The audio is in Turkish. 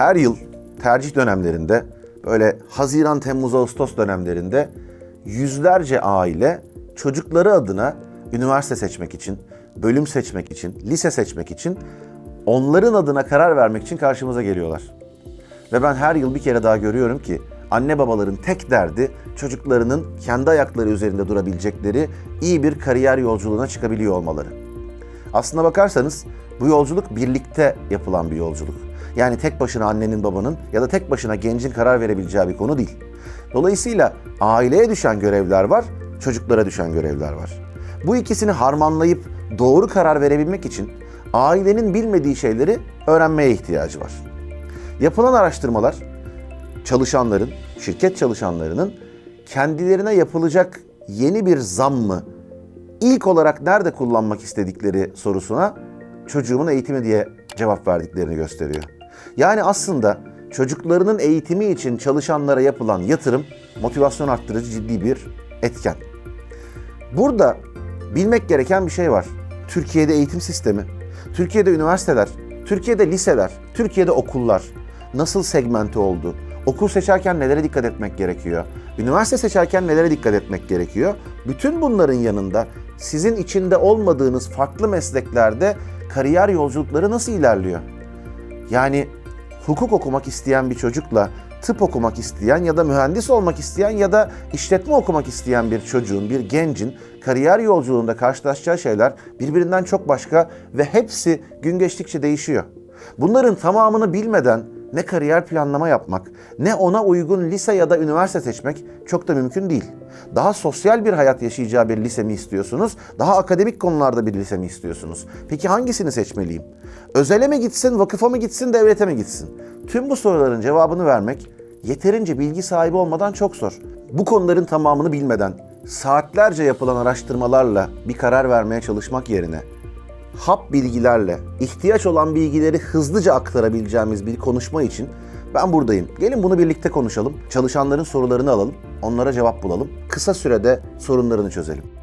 Her yıl tercih dönemlerinde böyle Haziran, Temmuz, Ağustos dönemlerinde yüzlerce aile çocukları adına üniversite seçmek için, bölüm seçmek için, lise seçmek için onların adına karar vermek için karşımıza geliyorlar. Ve ben her yıl bir kere daha görüyorum ki anne babaların tek derdi çocuklarının kendi ayakları üzerinde durabilecekleri iyi bir kariyer yolculuğuna çıkabiliyor olmaları. Aslına bakarsanız bu yolculuk birlikte yapılan bir yolculuk. Yani tek başına annenin babanın ya da tek başına gencin karar verebileceği bir konu değil. Dolayısıyla aileye düşen görevler var, çocuklara düşen görevler var. Bu ikisini harmanlayıp doğru karar verebilmek için ailenin bilmediği şeyleri öğrenmeye ihtiyacı var. Yapılan araştırmalar çalışanların, şirket çalışanlarının kendilerine yapılacak yeni bir zam mı ilk olarak nerede kullanmak istedikleri sorusuna çocuğumun eğitimi diye cevap verdiklerini gösteriyor. Yani aslında çocuklarının eğitimi için çalışanlara yapılan yatırım motivasyon arttırıcı ciddi bir etken. Burada bilmek gereken bir şey var. Türkiye'de eğitim sistemi, Türkiye'de üniversiteler, Türkiye'de liseler, Türkiye'de okullar nasıl segmente oldu? Okul seçerken nelere dikkat etmek gerekiyor? Üniversite seçerken nelere dikkat etmek gerekiyor? Bütün bunların yanında sizin içinde olmadığınız farklı mesleklerde kariyer yolculukları nasıl ilerliyor? Yani hukuk okumak isteyen bir çocukla tıp okumak isteyen ya da mühendis olmak isteyen ya da işletme okumak isteyen bir çocuğun, bir gencin kariyer yolculuğunda karşılaşacağı şeyler birbirinden çok başka ve hepsi gün geçtikçe değişiyor. Bunların tamamını bilmeden ne kariyer planlama yapmak, ne ona uygun lise ya da üniversite seçmek çok da mümkün değil. Daha sosyal bir hayat yaşayacağı bir lise mi istiyorsunuz? Daha akademik konularda bir lise mi istiyorsunuz? Peki hangisini seçmeliyim? Özele mi gitsin, vakıfa mı gitsin, devlete mi gitsin? Tüm bu soruların cevabını vermek yeterince bilgi sahibi olmadan çok zor. Bu konuların tamamını bilmeden saatlerce yapılan araştırmalarla bir karar vermeye çalışmak yerine hap bilgilerle ihtiyaç olan bilgileri hızlıca aktarabileceğimiz bir konuşma için ben buradayım. Gelin bunu birlikte konuşalım. Çalışanların sorularını alalım. Onlara cevap bulalım. Kısa sürede sorunlarını çözelim.